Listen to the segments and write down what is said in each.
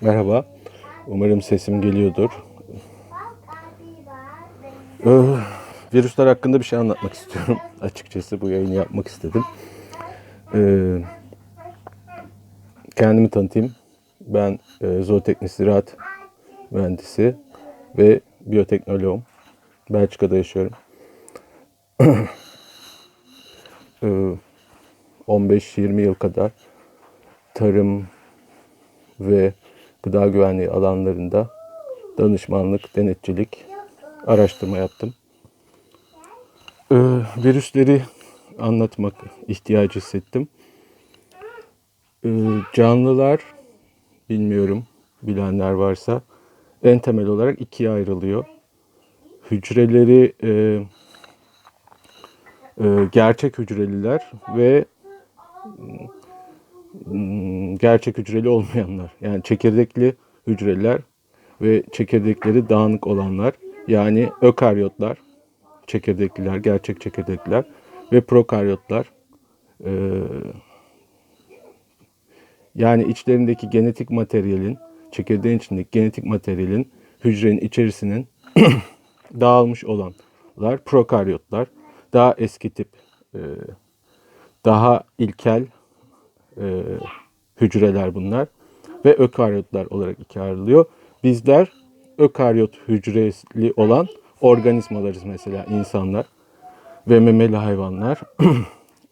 Merhaba. Umarım sesim geliyordur. Ee, virüsler hakkında bir şey anlatmak istiyorum. Açıkçası bu yayını yapmak istedim. Ee, kendimi tanıtayım. Ben e, zooteknik ziraat mühendisi ve biyoteknoloğum. Belçika'da yaşıyorum. Ee, 15-20 yıl kadar tarım ve gıda güvenliği alanlarında danışmanlık, denetçilik, araştırma yaptım. Ee, virüsleri anlatmak ihtiyacı hissettim. Ee, canlılar, bilmiyorum bilenler varsa, en temel olarak ikiye ayrılıyor. Hücreleri e, e, gerçek hücreliler ve mm, gerçek hücreli olmayanlar. Yani çekirdekli hücreler ve çekirdekleri dağınık olanlar. Yani ökaryotlar, çekirdekliler, gerçek çekirdekliler ve prokaryotlar. Ee, yani içlerindeki genetik materyalin, çekirdeğin içindeki genetik materyalin hücrenin içerisinin dağılmış olanlar prokaryotlar. Daha eski tip, e, daha ilkel e, hücreler bunlar ve ökaryotlar olarak ikiye ayrılıyor. Bizler ökaryot hücreli olan organizmalarız mesela insanlar ve memeli hayvanlar.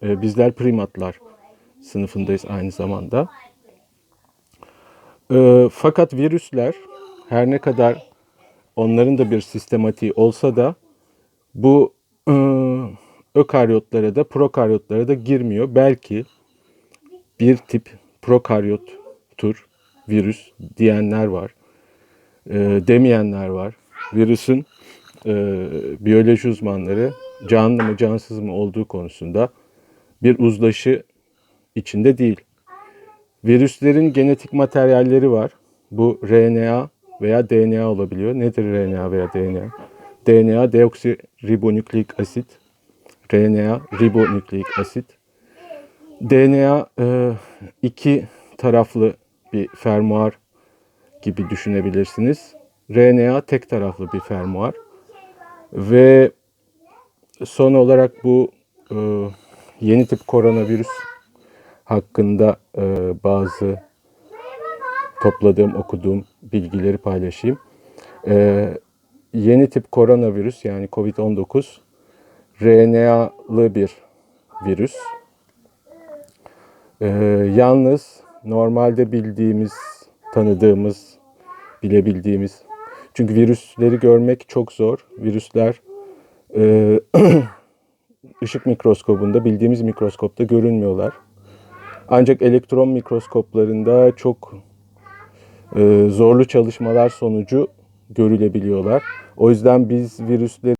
E, Bizler primatlar sınıfındayız aynı zamanda. E, Fakat virüsler her ne kadar onların da bir sistematiği olsa da bu e, ökaryotlara da prokaryotlara da girmiyor. Belki bir tip prokaryot tür virüs diyenler var. E, demeyenler var. Virüsün e, biyoloji uzmanları canlı mı cansız mı olduğu konusunda bir uzlaşı içinde değil. Virüslerin genetik materyalleri var. Bu RNA veya DNA olabiliyor. Nedir RNA veya DNA? DNA deoksiribonükleik asit. RNA ribonükleik asit. DNA e, iki taraflı bir fermuar gibi düşünebilirsiniz. RNA tek taraflı bir fermuar. Ve son olarak bu e, yeni tip koronavirüs hakkında e, bazı topladığım, okuduğum bilgileri paylaşayım. Yeni tip koronavirüs yani COVID-19 RNA'lı bir virüs. E, yalnız normalde bildiğimiz, tanıdığımız, bilebildiğimiz çünkü virüsleri görmek çok zor. Virüsler e, ışık mikroskobunda bildiğimiz mikroskopta görünmüyorlar. Ancak elektron mikroskoplarında çok e, zorlu çalışmalar sonucu görülebiliyorlar. O yüzden biz virüsleri